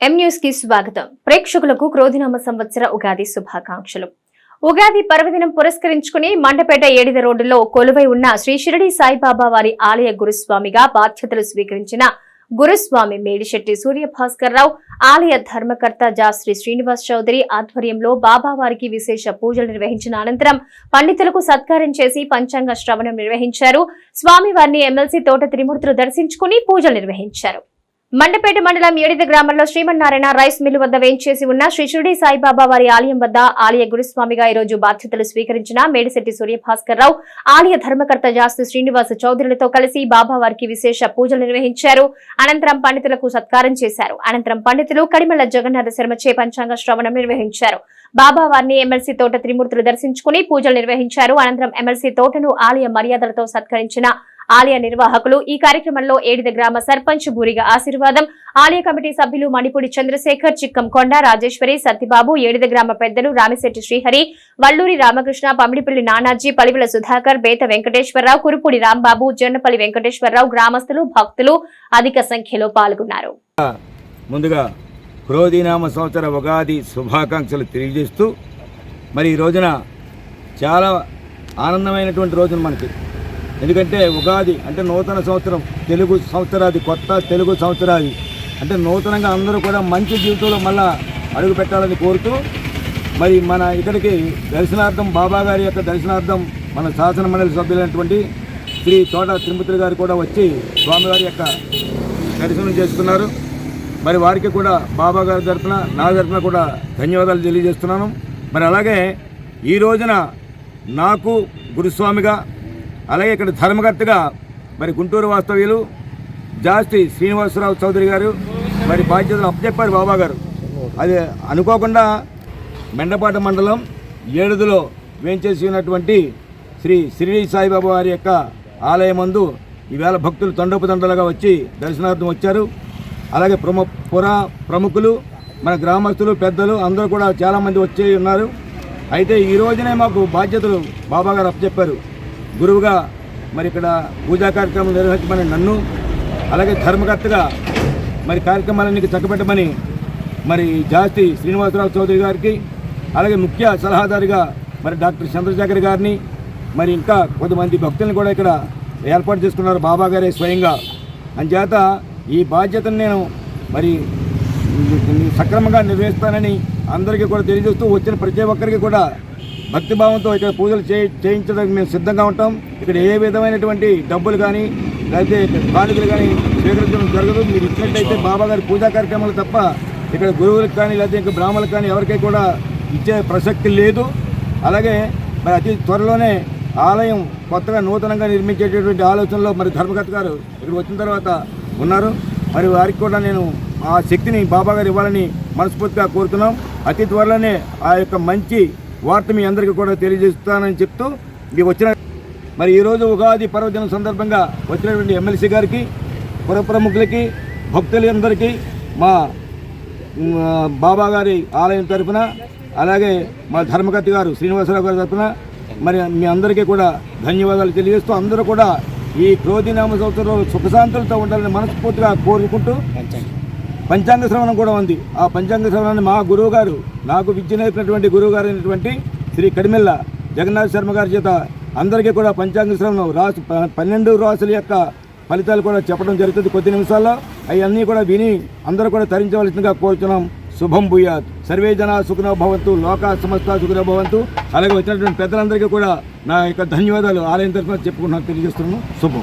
ఎం న్యూస్కి స్వాగతం. ప్రేక్షకులకు క్రోధినామ సంవత్సర ఉగాది శుభాకాంక్షలు. ఉగాది పర్వదినం పురస్కరించుకుని మండపేట ఏడిద రోడ్డులో కొలువై ఉన్న శ్రీ షిరడి సాయిబాబా వారి ఆలయ గురుస్వామిగా బాధ్యతలు స్వీకరించిన గురుస్వామి మేడిశెట్టి సూర్యభాస్కర్ రావు ఆలయ ధర్మకర్త జాశ్రీ శ్రీనివాస్ చౌదరి ఆధ్వర్యంలో బాబావారికి విశేష పూజలు నిర్వహించిన అనంతరం పండితులకు సత్కారం చేసి పంచాంగ శ్రవణం నిర్వహించారు. స్వామివారిని ఎమ్మెల్సీ తోట త్రిమూర్తులు దర్శించుకుని పూజలు నిర్వహించారు. మండపేట మండలం ఏడిద గ్రామంలో శ్రీమన్నారాయణ రైస్ మిల్లు వద్ద వేయించేసి ఉన్న శ్రీ షిరిడి సాయిబాబా వారి ఆలయం వద్ద ఆలయ గురుస్వామిగా ఈ రోజు బాధ్యతలు స్వీకరించిన మేడిశెట్టి సూర్యభాస్కర్ రావు ఆలయ ధర్మకర్త జాస్తి శ్రీనివాస చౌదరులతో కలిసి బాబా వారికి విశేష పూజలు నిర్వహించారు. అనంతరం పండితులకు సత్కారం చేశారు. అనంతరం పండితులు కడిమల్ల జగన్నాథ శర్మచే పంచాంగ శ్రవణం నిర్వహించారు. బాబా వారిని ఎమ్మెల్సీ తోట త్రిమూర్తులు దర్శించుకుని పూజలు నిర్వహించారు. అనంతరం ఎమ్మెల్సీ తోటను ఆలయ మర్యాదలతో సత్కరించిన ఆలయ నిర్వాహకులు ఈ కార్యక్రమంలో ఏడిద గ్రామ సర్పంచ్ బూరిగ ఆశీర్వాదం ఆలయ కమిటీ సభ్యులు మణిపూడి చంద్రశేఖర్ చిక్కం కొండ రాజేశ్వరి సత్యబాబు ఏడిద గ్రామ పెద్దలు రామిశెట్టి శ్రీహరి వల్లూరి రామకృష్ణ పమిడిపల్లి నానాజీ పలివిల సుధాకర్ బేత వెంకటేశ్వరరావు కురుపూడి రాంబాబు జొన్నపల్లి వెంకటేశ్వరరావు గ్రామస్తులు భక్తులు అధిక సంఖ్యలో పాల్గొన్నారు. ముందుగా క్రోధినామ సంవత్సర ఉగాది శుభాకాంక్షలు తెలియజేస్తూ మరి ఈ రోజున చాలా ఆనందమైనటువంటి రోజున మనకి ఎందుకంటే ఉగాది అంటే నూతన సంవత్సరం తెలుగు సంవత్సరాది కొత్త తెలుగు సంవత్సరాది. అంటే నూతనంగా అందరూ కూడా మంచి జీవితంలో మళ్ళా అడుగు పెట్టాలని కోరుతూ మరి మన ఇక్కడికి దర్శనార్థం బాబా గారి యొక్క దర్శనార్థం మన శాసన మండలి సభ్యులైనటువంటి శ్రీ తోట తిరుమతులు గారు కూడా వచ్చి స్వామివారి యొక్క దర్శనం చేసుకున్నారు. మరి వారికి కూడా బాబా గారి తరఫున నా తరఫున కూడా ధన్యవాదాలు తెలియజేస్తున్నాను. మరి అలాగే ఈ రోజున నాకు గురుస్వామిగా అలాగే ఇక్కడ ధర్మకర్తగా మరి గుంటూరు వాస్తవ్యులు జాస్తి శ్రీనివాసరావు చౌదరి గారు మరి బాధ్యతలు అప్పచెప్పారు బాబా గారు. అది అనుకోకుండా మెండపాట మండలం ఏడుదులో వేంచేసి ఉన్నటువంటి శ్రీ షిరిడి సాయిబాబా వారి యొక్క ఆలయమందు ఈవేళ భక్తులు తండోపతండలుగా వచ్చి దర్శనార్థం వచ్చారు. అలాగే ప్రము పురా ప్రముఖులు మన గ్రామస్తులు పెద్దలు అందరూ కూడా చాలామంది వచ్చి ఉన్నారు. అయితే ఈ రోజునే మాకు బాధ్యతలు బాబాగారు అప్పచెప్పారు. గురువుగా మరి ఇక్కడ పూజా కార్యక్రమం నిర్వహించమని నన్ను అలాగే ధర్మకర్తగా మరి కార్యక్రమాలన్నీ చక్కబెట్టమని మరి జాస్తి శ్రీనివాసరావు చౌదరి గారికి అలాగే ముఖ్య సలహాదారుగా మరి డాక్టర్ చంద్రశేఖర్ గారిని మరి ఇంకా కొంతమంది భక్తులను కూడా ఇక్కడ ఏర్పాటు చేసుకున్నారు బాబా గారే స్వయంగా. అంచేత ఈ బాధ్యతను నేను మరి సక్రమంగా నిర్వహిస్తానని అందరికీ కూడా తెలియజేస్తూ వచ్చిన ప్రతి ఒక్కరికి కూడా భక్తిభావంతో ఇక్కడ పూజలు చే చేయించడానికి మేము సిద్ధంగా ఉంటాం. ఇక్కడ ఏ విధమైనటువంటి డబ్బులు కానీ లేకపోతే బాలికలు కానీ స్వీకరించడం జరగదు. మీరు ఇచ్చినట్టయితే బాబా గారి పూజా కార్యక్రమాలు తప్ప ఇక్కడ గురువులకు కానీ లేకపోతే ఇంకా బ్రాహ్మణులకు కానీ ఎవరికీ కూడా ఇచ్చే ప్రసక్తి లేదు. అలాగే మరి అతి త్వరలోనే ఆలయం కొత్తగా నూతనంగా నిర్మించేటటువంటి ఆలోచనలో మరి ధర్మకర్త గారు ఇక్కడ వచ్చిన తర్వాత ఉన్నారు. మరి వారికి కూడా నేను ఆ శక్తిని బాబాగారు ఇవ్వాలని మనస్ఫూర్తిగా కోరుతున్నాం. అతి త్వరలోనే ఆ యొక్క మంచి వార్త మీ అందరికీ కూడా తెలియజేస్తానని చెప్తూ ఇవి వచ్చిన మరి ఈరోజు ఉగాది పర్వదినం సందర్భంగా వచ్చినటువంటి ఎమ్మెల్సీ గారికి పుర ప్రముఖులకి భక్తులందరికీ మా బాబా గారి ఆలయం తరఫున అలాగే మా ధర్మకర్త గారు శ్రీనివాసరావు గారి తరఫున మరి మీ అందరికీ కూడా ధన్యవాదాలు తెలియజేస్తూ అందరూ కూడా ఈ క్రోధినామ సంవత్సరంలో సుఖశాంతులతో ఉండాలని మనస్ఫూర్తిగా కోరుకుంటూ పంచాంగ శ్రవణం కూడా ఉంది. ఆ పంచాంగ శ్రవణాన్ని మా గురువు గారు నాకు విద్య నేర్పినటువంటి గురువు గారు అయినటువంటి శ్రీ కడిమెల్ల జగన్నాథ్ శర్మ గారి చేత అందరికీ కూడా పంచాంగ శ్రవణం రాసు ప- పన్నెండు రాసుల యొక్క ఫలితాలు కూడా చెప్పడం జరుగుతుంది కొద్ది నిమిషాల్లో. అవన్నీ కూడా విని అందరూ కూడా తరించవలసిందిగా కోరుతున్నాం శుభం భూయాత్. సర్వే జన సుఖనో భవంతు లోక సమస్త సుఖనో భవంతు. అలాగే వచ్చినటువంటి పెద్దలందరికీ కూడా నా యొక్క ధన్యవాదాలు. ఆలయం తరఫున చెప్పుకుంటున్నాను తెలియజేస్తున్నాను. శుభం.